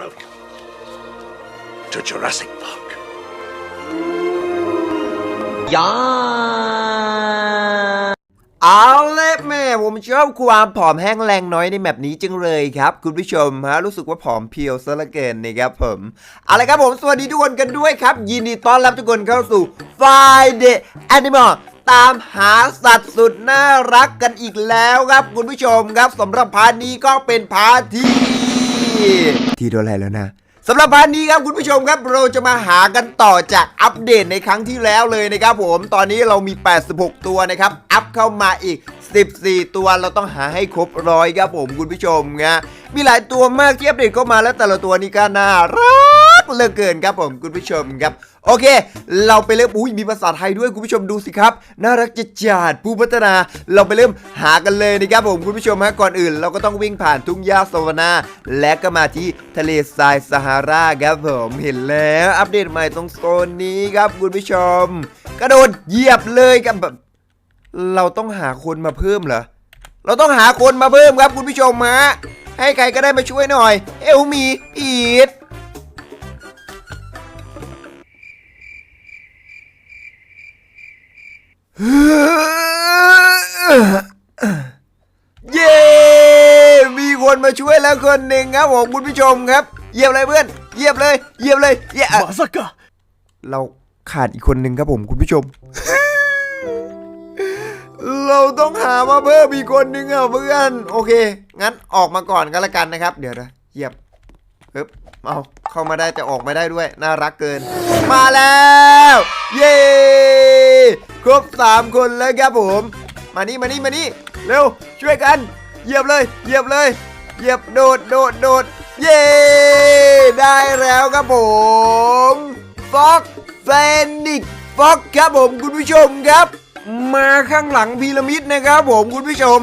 Welcome to Jurassic Park. ยาเอาเลยแม่ผมชอบความผอมแห้งแรงน้อยในแมปนี้จังเลยครับ คุณผู้ชมฮะรู้สึกว่าผอมเพรียวซะเหละเกินนะครับผมเอาละครับผมสวัสดีทุกคนกันด้วยครับ ยินดีต้อนรับทุกคนเข้าสู่ Friday Animal ตามหาสัตว์สุดน่ารักกันอีกแล้วครับ คุณผู้ชมครับสำหรับพาร์ทนี้ก็เป็นพาร์ทที่ ที่โดนอะไรแล้วนะสำหรับพาร์ทนี้ครับคุณผู้ชมครับเราจะมาหากันต่อจากอัปเดตในครั้งที่แล้วเลยนะครับผมตอนนี้เรามี 86 ตัวนะครับอัพเข้ามาอีก 14 ตัวเราต้องหาให้ครบร้อยครับผมคุณผู้ชมนะมีหลายตัวมากที่อัปเดตเข้ามาแล้วแต่ละตัวนี้ก็น่ารัก เหลือเกินครับผมคุณผู้ชมครับ โอเค เราไปเริ่มอุ้ยมีภาษาไทยด้วยคุณผู้ชมดูสิครับ น่ารักจะจัดผู้พัฒนา เราไปเริ่มหากันเลยนะครับผมคุณผู้ชมฮะก่อนอื่น เราก็ต้องวิ่งผ่านทุ่งหญ้าสวนา และก็มาที่ทะเลทรายซาฮาราครับผมเห็นแล้วอัปเดตใหม่ตรงโซนนี้ครับคุณผู้ชม กระโดดเหยียบเลยกับแบบเราต้องหาคนมาเพิ่มเหรอเราต้องหาคนมาเพิ่มครับคุณผู้ชมฮะให้ใครก็ได้มาช่วยหน่อย เอลมีพีด เย้มีคนมาช่วยแล้วคนหนึ่งครับผมคุณผู้ชมครับ เยี่ยมเลยเพื่อน เยี่ยมเลย เยี่ยมเลยเยี่ยมมาสักกะเราขาดอีกคนหนึ่งครับผมคุณผู้ชม เราต้องหามาเพิ่มอีกคนหนึ่งอะเพื่อน โอเค งั้นออกมาก่อนก็แล้วกันนะครับ เดี๋ยวนะเหยียบปึ๊บเอาเข้ามาได้แต่ออกไม่ได้ด้วย น่ารักเกิน มาแล้ว เย้ค รบสามคนแล้วครับผม มานี่มานี่มานี่เร็วช่วยกันเหยียบเลยเหยียบเลยเหยียบโดดโดดโดดเย้ได้แล้วครับผมฟ็อกเฟนิกฟ็อกครับผมคุณผู้ชมครับ มาข้างหลังพีระมิดนะครับผมคุณผู้ชม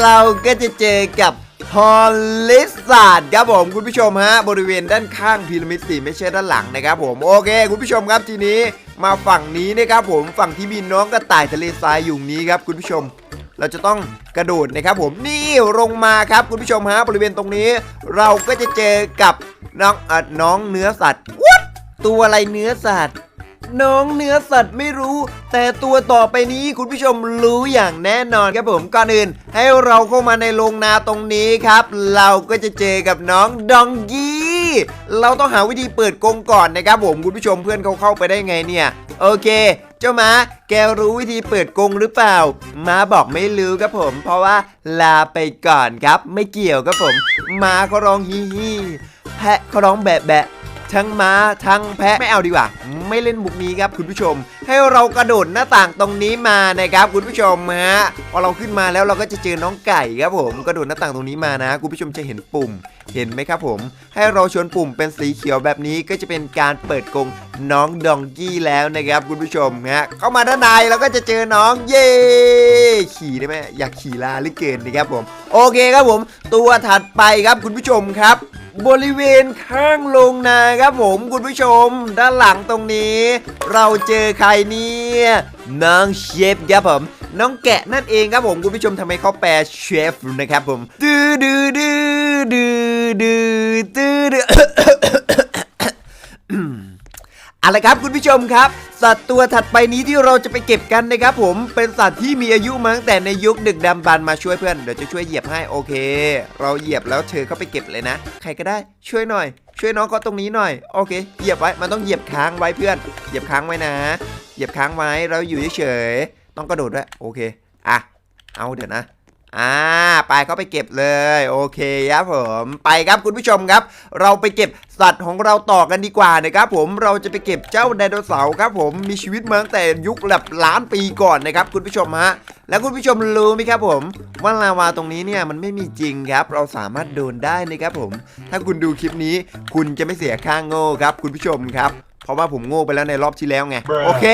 เราก็จะเจอกับ ฮอลลิสซาดครับผมคุณผู้ชมฮะบริเวณด้านข้างพีระมิดสีไม่ใช่ด้านหลังนะครับผมโอเค คุณผู้ชมครับทีนี้มาฝั่งนี้นะครับผมฝั่งที่มีน้องกระต่ายทะเลทรายอยู่นี้ครับคุณผู้ชม เราจะต้องกระโดดนะครับผมนี่ลงมาครับคุณผู้ชมฮะบริเวณตรงนี้ เราก็จะเจอกับน้องอน้องเนื้อสัตว์วัดตัวอะไรเนื้อสัตว์ น้องเนื้อสัตว์ไม่รู้ แต่ตัวต่อไปนี้คุณผู้ชมรู้อย่างแน่นอนครับผมก่อนอื่น ให้เราเข้ามาในโรงนาตรงนี้ครับ เราก็จะเจอกับน้องดองกี้เราต้องหาวิธีเปิดกรงก่อนนะครับผมคุณผู้ชมเพื่อนเขาเข้าไปได้ไงเนี่ย โอเค เจ้าม้าแกรู้วิธีเปิดกรงหรือเปล่า ม้าบอกไม่รู้ครับผม เพราะว่าลาไปก่อนครับ ไม่เกี่ยวครับผม ม้าเขาร้องฮีฮีแพะเขาร้องแบะแบะ ทั้งม้า ทั้งแพะไม่เอาดีกว่า ไม่เล่นมุกนี้ครับคุณผู้ชม ให้เรากระโดดหน้าต่างตรงนี้มานะครับคุณผู้ชมฮะพอเราขึ้นมาแล้วเราก็จะเจอน้องไก่ครับผมกระโดดหน้าต่างตรงนี้มานะ คุณผู้ชมจะเห็นปุ่มเห็นไหมครับผม ให้เราชวนปุ่มเป็นสีเขียวแบบนี้ก็จะเป็นการเปิดกรงน้องดองกี้แล้วนะครับคุณผู้ชมฮะเข้ามาด้านในเราก็จะเจอน้องเย่ขี่ได้ไหมอยากขี่ลาลิเกินนะครับผม โอเคครับผม ตัวถัดไปครับคุณผู้ชมครับ บริเวณข้างโรงนาครับผมคุณผู้ชม ด้านหลังตรงนี้ เราเจอใครเนี่ยน้องเชฟครับผม น้องแกะนั่นเองครับผมคุณผู้ชมทำไมเขาแปลเชฟนะครับผมดื้อดื้อดื้อดื้อดื้อดื้อดื้อ เอาละครับคุณผู้ชมครับ สัตว์ตัวถัดไปนี้ที่เราจะไปเก็บกันนะครับผมเป็นสัตว์ที่มีอายุมาตั้งแต่ในยุคดึกดำบรรมาช่วยเพื่อนเดี๋ยวจะช่วยเหยียบให้โอเค เราเหยียบแล้วเธอเข้าไปเก็บเลยนะ ใครก็ได้ช่วยหน่อย ช่วยน้องเขาตรงนี้หน่อยโอเค เหยียบไว้มันต้องเหยียบค้างไว้เพื่อน เหยียบค้างไว้นะ เหยียบค้างไว้เราอยู่เฉยๆต้องกระโดดด้วยโอเคอะเอาเดี๋ยวนะ อ่าไปเข้าไปเก็บเลยโอเคครับผมไปครับคุณผู้ชมครับ เราไปเก็บสัตว์ของเราต่อกันดีกว่านะครับผมเราจะไปเก็บเจ้าไดโนเสาร์ครับผมมีชีวิตมาตั้งแต่ยุคแบบล้านปีก่อนนะครับคุณผู้ชมฮะแล้วคุณผู้ชมรู้ไหมครับผมว่าลาวาตรงนี้เนี่ยมันไม่มีจริงครับ เราสามารถโดนได้นะครับผม ถ้าคุณดูคลิปนี้ คุณจะไม่เสียค่างโง่ครับ คุณผู้ชมครับ เพราะว่าผมโง่ไปแล้วในรอบที่แล้วไงโอเค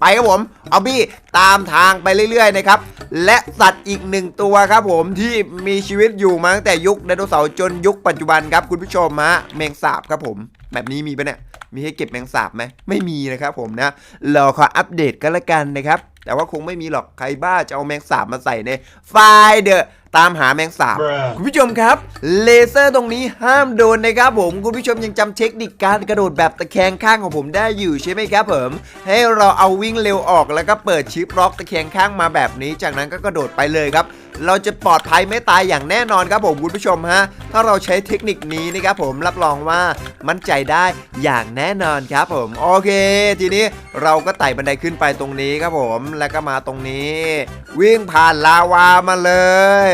ไปครับผม เอาบี้ตามทางไปเรื่อยๆนะครับ และสัตว์อีกหนึ่งตัวครับผมที่มีชีวิตอยู่มาตั้งแต่ยุคไดโนเสาร์จนยุคปัจจุบันครับคุณผู้ชมฮะแมงสาบครับผม แบบนี้มีปะเนี่ย มีให้เก็บแมงสาบไหมไม่มีนะครับผมนะรอขออัปเดตกันละกันนะครับ แต่ว่าคงไม่มีหรอกใครบ้าจะเอาแมงสาบมาใส่ในไฟล์เดอะ ตามหาแมงสาบคุณผู้ชมครับ เลเซอร์ตรงนี้ห้ามโดนนะครับผม คุณผู้ชมยังจำเทคนิคการกระโดดแบบตะแคงข้างของผมได้อยู่ใช่ไหมครับผม ให้เราเอาวิ่งเร็วออกแล้วก็เปิดชิปล็อกตะแคงข้างมาแบบนี้ จากนั้นก็กระโดดไปเลยครับ เราจะปลอดภัยไม่ตายอย่างแน่นอนครับผมคุณผู้ชมฮะ ถ้าเราใช้เทคนิคนี้นะครับผมรับรองว่ามั่นใจได้อย่างแน่นอนครับผม โอเค ทีนี้เราก็ไต่บันไดขึ้นไปตรงนี้ครับผม แล้วก็มาตรงนี้ วิ่งผ่านลาวามาเลย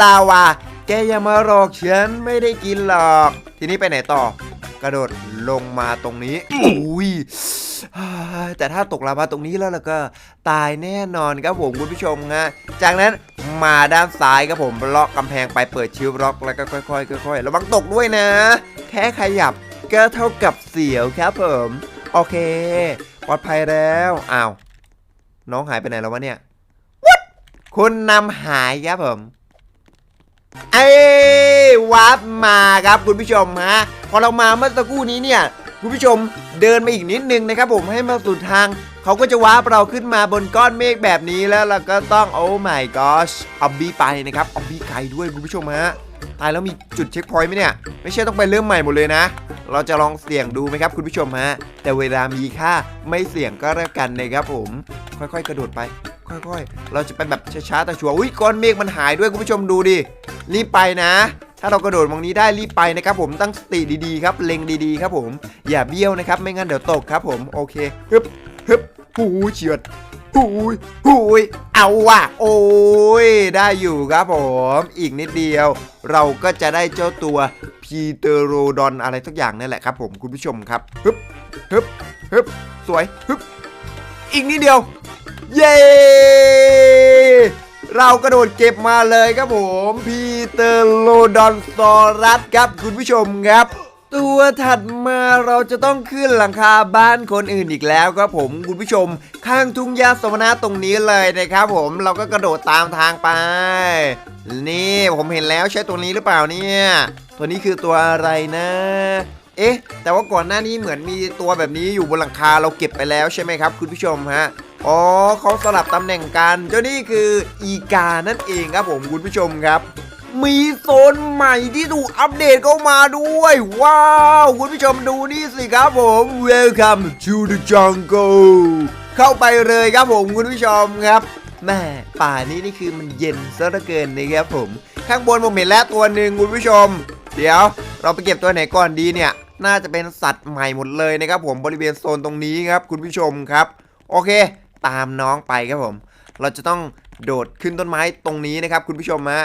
ลาวา แกอย่ามาหลอกฉันไม่ได้กินหรอก ทีนี้ไปไหนต่อ กระโดดลงมาตรงนี้อุ้ยแต่ถ้าตกลาวาตรงนี้แล้วล่ะก็ตายแน่นอนครับผมคุณผู้ชมฮะจากนั้นมาด้านซ้ายครับผมเลาะกำแพงไปเปิดชิวล็อกแล้วก็ค่อยๆค่อยๆระวังตกด้วยนะ แค่ขยับก็เท่ากับเสียวครับผม โอเค ปลอดภัยแล้วอ้าวน้องหายไปไหนแล้ววะเนี่ย คุณนำหายครับผมไอ้วาร์ปมาครับคุณผู้ชมฮะพอเรามาเมื่อสักครู่นี้เนี่ยคุณผู้ชมเดินมาอีกนิดนึงนะครับผมให้มาสุดทาง เขาก็จะวาร์ปเราขึ้นมาบนก้อนเมฆแบบนี้แล้วเราก็ต้องโอ้ my gosh เอบบี้ไปนะครับอบบี้ไกลด้วยคุณผู้ชมฮะ ตายแล้วมีจุดเช็คพอยต์ไหมเนี่ย ไม่ใช่ต้องไปเริ่มใหม่หมดเลยนะ เราจะลองเสี่ยงดูไหมครับคุณผู้ชมฮะ แต่เวลามีค่าไม่เสี่ยงก็แล้วกันนะครับผม ค่อยๆ กระโดดไป ค่อยๆ เราจะไปแบบช้าๆ แต่ชัวร์ อุ้ยก้อนเมฆมันหายด้วยคุณผู้ชมดูดิ รีบไปนะถ้าเรากระโดดมองนี้ได้รีบไปนะครับผมตั้งสติดีๆครับเล็งดีๆครับผม อย่าเบี้ยวนะครับไม่งั้นเดี๋ยวตกครับผมโอเคฮึบฮึบหูเฉียด หูยหูยเอาว่ะ โอ้ย ได้อยู่ครับผม อีกนิดเดียว เราก็จะได้เจ้าตัวพีเตโรดอนอะไรสักอย่างนั่แหละครับผมคุณผู้ชมครับฮึบฮึบฮึบสวยฮึบอีกนิดเดียว เย้เรากระโดดเก็บมาเลยครับผม พีเตอร์โลดอนซอรัสครับคุณผู้ชมครับ ตัวถัดมาเราจะต้องขึ้นหลังคาบ้านคนอื่นอีกแล้วครับผมคุณผู้ชม ข้างทุ่งหญ้าสมนาตรงนี้เลยนะครับผมเราก็กระโดดตามทางไป นี่ผมเห็นแล้วใช่ตัวนี้หรือเปล่าเนี่ย ตัวนี้คือตัวอะไรนะ เอ๊ะ แต่ว่าก่อนหน้านี้เหมือนมีตัวแบบนี้อยู่บนหลังคาเราเก็บไปแล้วใช่ไหมครับ คุณผู้ชมฮะอ๋อเขาสลับตำแหน่งกันเจ้านี่คืออีกานั่นเองครับผมคุณผู้ชมครับ มีโซนใหม่ที่ถูกอัปเดตเข้ามาด้วย ว้าว คุณผู้ชมดูนี่สิครับผม Welcome to the jungle เข้าไปเลยครับผมคุณผู้ชมครับแม่ป่านี้นี่คือมันเย็นซะเหลือเกินนะครับผม ข้างบนผมเห็นแล้วตัวหนึ่งคุณผู้ชม เดี๋ยว เราไปเก็บตัวไหนก่อนดีเนี่ย น่าจะเป็นสัตว์ใหม่หมดเลยนะครับผมบริเวณโซนตรงนี้ครับ คุณผู้ชมครับ โอเค ตามน้องไปครับผม เราจะต้องโดดขึ้นต้นไม้ตรงนี้นะครับ คุณผู้ชมฮะ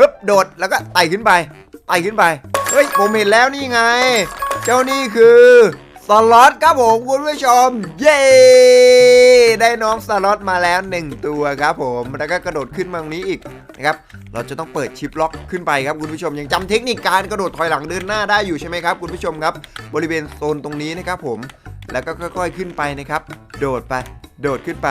ฮึบโดดแล้วก็ไต่ขึ้นไปไต่ขึ้นไปเฮ้ยผมเห็นแล้วนี่ไง เจ้านี่คือสล็อตครับผมคุณผู้ชม เย้ได้น้องสล็อตมาแล้วหนึ่งตัวครับผมแล้วก็กระโดดขึ้นมาตรงนี้อีกนะครับเราจะต้องเปิดชิปล็อกขึ้นไปครับคุณผู้ชมยังจำเทคนิคการกระโดดถอยหลังเดินหน้าได้อยู่ใช่ไหมครับคุณผู้ชมครับ บริเวณโซนตรงนี้นะครับผมแล้วก็ค่อยๆขึ้นไปนะครับ โดดไป โดดขึ้นไป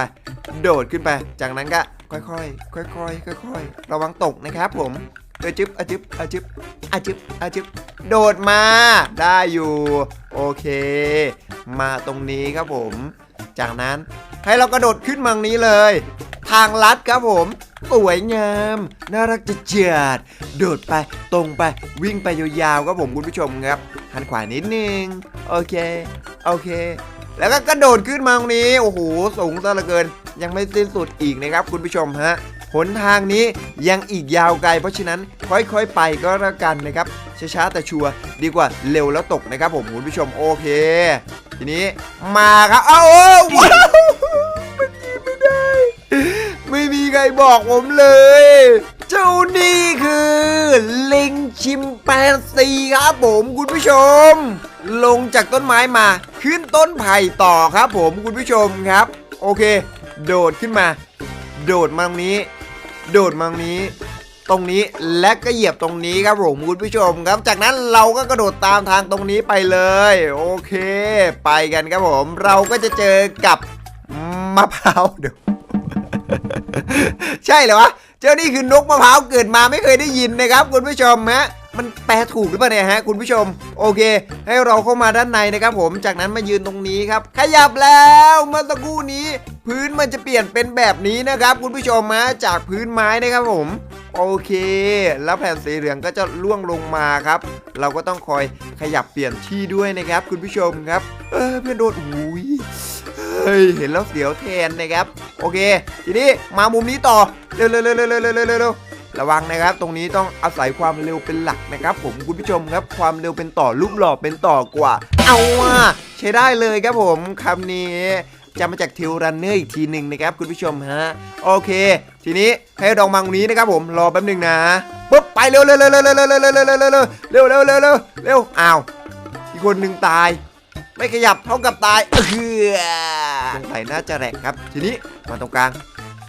โดดขึ้นไป จากนั้นก็ ค่อยๆค่อยๆค่อยๆระวังตกนะครับผมเออจึ๊บอะจึ๊บอะจึ๊บอะจึ๊บอะจึ๊บโดดมา ได้อยู่ โอเค มาตรงนี้ครับผม จากนั้นให้เรากระโดดขึ้นมาตรงนี้เลย ทางลัดครับผม สวยงาม น่ารักจะเจียดโดดไปตรงไปวิ่งไปยาวๆครับผมคุณผู้ชมครับหันขวานิดนึง โอเค โอเค แล้วก็กระโดดขึ้นมาตรงนี้ โอ้โห สูงซะเหลือเกิน ยังไม่สิ้นสุดอีกนะครับคุณผู้ชมฮะหนทางนี้ยังอีกยาวไกล เพราะฉะนั้นค่อยๆไปก็แล้วกันนะครับช้าๆแต่ชัวร์ดีกว่าเร็วแล้วตกนะครับผมคุณผู้ชมโอเค ทีนี้มาครับเอ้าเอ้ว้าวมันยิงไม่ได้ ไม่มีใครบอกผมเลย เจ้านี่คือ ลิงชิมแปนซีครับผมคุณผู้ชม ลงจากต้นไม้มา ขึ้นต้นไผ่ต่อครับผมคุณผู้ชมครับ โอเค โดดขึ้นมา โดดมาตรงนี้ โดดมาตรงนี้ ตรงนี้และก็เหยียบตรงนี้ครับผมคุณผู้ชมครับ จากนั้นเราก็กระโดดตามทางตรงนี้ไปเลย โอเค ไปกันครับผม เราก็จะเจอกับมะพร้าวเดี๋ยวใช่เหรอวะ เจ้านี่คือนกมะพร้าวเกิดมาไม่เคยได้ยินนะครับคุณผู้ชมฮะ มันแปลถูกหรือเปล่าเนี่ยฮะคุณผู้ชม โอเค ให้เราเข้ามาด้านในนะครับผมจากนั้นมายืนตรงนี้ครับ ขยับแล้วเมื่อสักครู่นี้ พื้นมันจะเปลี่ยนเป็นแบบนี้นะครับ คุณผู้ชมมาจากพื้นไม้นะครับผมโอเค แล้วแผ่นสีเหลืองก็จะล่วงลงมาครับ เราก็ต้องคอยขยับเปลี่ยนที่ด้วยนะครับ คุณผู้ชมครับ เออเพื่อนโดนอุ้ยเฮ้ยเห็นแล้วเสียวแทนนะครับ โอเค ทีนี้มามุมนี้ต่อ เร็วเร็วเร็วเร็วเร็วเร็วเระวังนะครับ ตรงนี้ต้องอาศัยความเร็วเป็นหลักนะครับ ผมคุณผู้ชมครับความเร็วเป็นต่อรูปหล่อเป็นต่อกว่า เอาว่ะใช้ได้เลยครับผมคำนี้จะมาจากทิวรันเนอร์อีกทีหนึ่งนะครับ คุณผู้ชมฮะโอเค ทีนี้ให้ดองมังนี้นะครับผมรอแป๊บหนึ่งนะปุ๊บไปเร็วเร็วเร็วเร็วเร็วเร็วเร็วเร็วเร็วเร็วเร็วเร็วเร็วเร็วเร็วเร็วอ้าวอีกคนหนึ่งตาย ไม่ขยับเท่ากับตายเออสงสัยน่าจะแหลกครับ ทีนี้มาตรงกลาง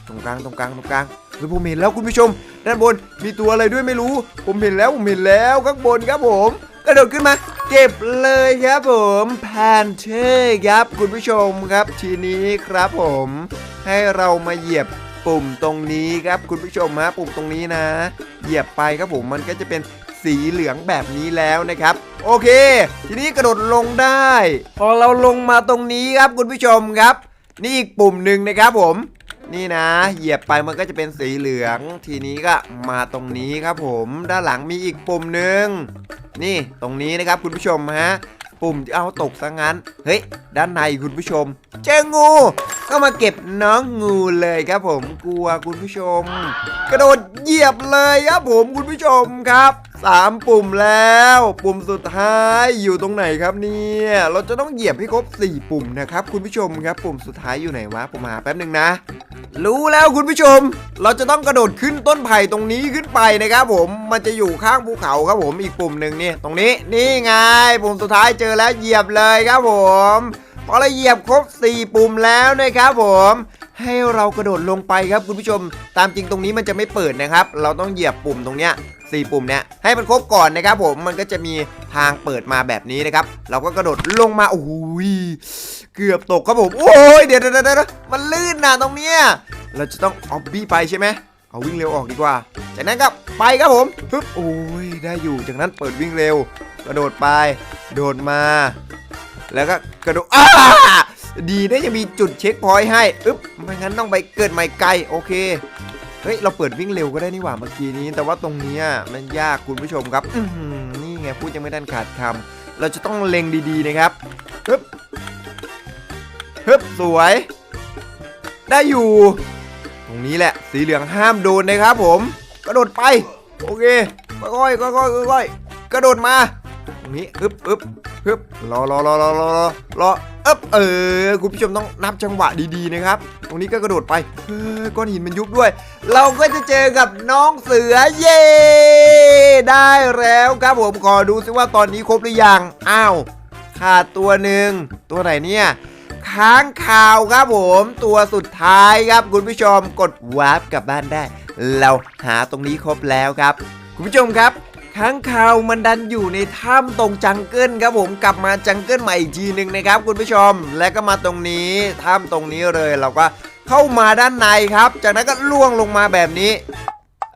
ตรงกลางตรงกลางตรงกลาง เฮ้ยผมเห็นแล้วคุณผู้ชม ด้านบนมีตัวอะไรด้วยไม่รู้ ผมเห็นแล้วผมเห็นแล้วข้างบนครับผมกระโดดขึ้นมา เก็บเลยครับผมแพนเช่ครับคุณผู้ชมครับทีนี้ครับผม ให้เรามาเหยียบปุ่มตรงนี้ครับคุณผู้ชมฮะปุ่มตรงนี้นะ เหยียบไปครับผมมันก็จะเป็นสีเหลืองแบบนี้แล้วนะครับ โอเค ทีนี้กระโดดลงได้ พอเราลงมาตรงนี้ครับคุณผู้ชมครับ นี่อีกปุ่มหนึ่งนะครับผม นี่นะ เหยียบไปมันก็จะเป็นสีเหลือง ทีนี้ก็มาตรงนี้ครับผมด้านหลังมีอีกปุ่มหนึ่งนี่ตรงนี้นะครับคุณผู้ชมฮะปุ่มที่เอาตกซะงั้น เฮ้ย ด้านในคุณผู้ชม เจองู ก็มาเก็บน้องงูเลยครับผม กลัวคุณผู้ชม กระโดดเหยียบเลยครับผมคุณผู้ชมครับ สามปุ่มแล้ว ปุ่มสุดท้ายอยู่ตรงไหนครับเนี่ย เราจะต้องเหยียบให้ครบ 4 ปุ่มนะครับ คุณผู้ชมครับ ปุ่มสุดท้ายอยู่ไหนวะผมหาแป๊บหนึ่งนะ รู้แล้วคุณผู้ชม เราจะต้องกระโดดขึ้นต้นไผ่ตรงนี้ขึ้นไปนะครับผมมันจะอยู่ข้างภูเขาครับผมอีกปุ่มหนึ่งนี่ตรงนี้นี่ไงปุ่มสุดท้ายเจอแล้วเหยียบเลยครับผมพอเราเหยียบครบ 4 ปุ่มแล้วนะครับผม ให้เรากระโดดลงไปครับคุณผู้ชม ตามจริงตรงนี้มันจะไม่เปิดนะครับ เราต้องเหยียบปุ่มตรงเนี้ยสี่ปุ่มเนี้ยให้มันครบก่อนนะครับผมมันก็จะมีทางเปิดมาแบบนี้นะครับ เราก็กระโดดลงมาโอ้ยเกือบตกครับผม โอ้ยเดี๋ยวเดี๋ยวเดี๋ยวมันลื่นนะตรงเนี้ยเราจะต้องออบบี้ไปใช่ไหมเอาวิ่งเร็วออกดีกว่า จากนั้นก็ไปครับผมฮึบโอ้ยได้อยู่จากนั้นเปิดวิ่งเร็ว กระโดดไป โดดมา แล้วก็กระโดดอ้า ดีนะยังมีจุดเช็คพอยต์ให้อึ๊บไม่งั้นต้องไปเกิดใหม่ไกลโอเคเฮ้ยเราเปิดวิ่งเร็วก็ได้นี่หว่าเมื่อกี้นี้ แต่ว่าตรงนี้มันยากคุณผู้ชมครับอืนี่ไงพูดยังไม่ทันขาดคำเราจะต้องเล็งดีๆนะครับฮึบฮึบสวย ได้อยู่ ตรงนี้แหละ สีเหลืองห้ามโดนนะครับผมกระโดดไป โอเคค่อยๆค่อยๆค่อยๆกระโดดมา ตรงนี้อึบอึบอึ๊บรอรอรอรอรอรอ ออึ๊บเออคุณผู้ชมต้องนับจังหวะดีๆนะครับ ตรงนี้ก็กระโดดไปเออก้อนหินมันยุบด้วย เราก็จะเจอกับน้องเสือเย่ได้แล้วครับผมขอดูซิว่าตอนนี้ครบหรือยังอ้าวขาดตัวหนึ่งตัวไหนเนี่ยค้างข่าวครับผมตัวสุดท้ายครับคุณผู้ชมกดวาร์ปกลับบ้านได้ เราหาตรงนี้ครบแล้วครับ คุณผู้ชมครับ ค้างข่าวมันดันอยู่ในถ้ำตรงจังเกิลครับผมกลับมาจังเกิลใหม่อีกทีหนึ่งนะครับคุณผู้ชม แล้วก็มาตรงนี้ถ้ำตรงนี้เลยเราก็เข้ามาด้านในครับ จากนั้นก็ล่วงลงมาแบบนี้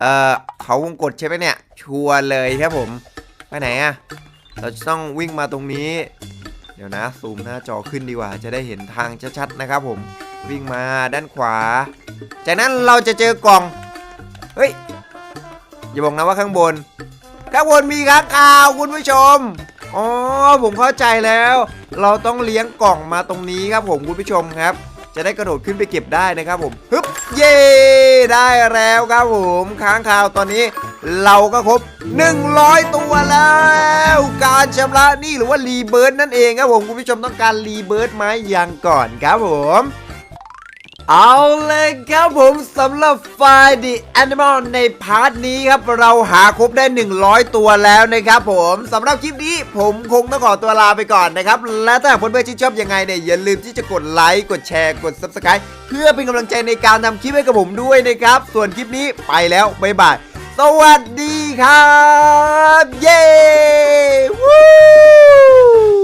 เอ่อเขาวงกดใช่ไหมเนี่ย ชัวร์เลยครับผม ไปไหนอะเราจะต้องวิ่งมาตรงนี้ เดี๋ยวนะซูมหน้าจอขึ้นดีกว่า จะได้เห็นทางชัดๆนะครับผมวิ่งมาด้านขวา จากนั้นเราจะเจอกล่อง เฮ้ยอย่าบอกนะว่าข้างบน ข้างบนมีค้างคาวคุณผู้ชมอ๋อผมเข้าใจแล้ว เราต้องเลี้ยงกล่องมาตรงนี้ครับผมคุณผู้ชมครับ จะได้กระโดดขึ้นไปเก็บได้นะครับผมฮึบเย้ได้แล้วครับผมค้างคาวตอนนี้เราก็ครบ 100 ตัวแล้ว การชำระนี้หรือว่ารีเบิร์ดนั่นเองครับผมคุณผู้ชมต้องการรีเบิร์ดไหมยังก่อนครับผม เอาเลยครับผมสำหรับไฟล์ The Animal ในพาร์ทนี้ครับ เราหาครบได้ 100 ตัวแล้วนะครับผมสำหรับคลิปนี้ผมคงต้องขอตัวลาไปก่อนนะครับ และถ้าเพื่อนๆชื่นชอบยังไงเนี่ย อย่าลืมที่จะกดไลค์กดแชร์กด Subscribe เพื่อเป็นกำลังใจในการทำคลิปให้กับผมด้วยนะครับ ส่วนคลิปนี้ไปแล้วบ๊ายบาย สวัสดีครับ เย้ วู้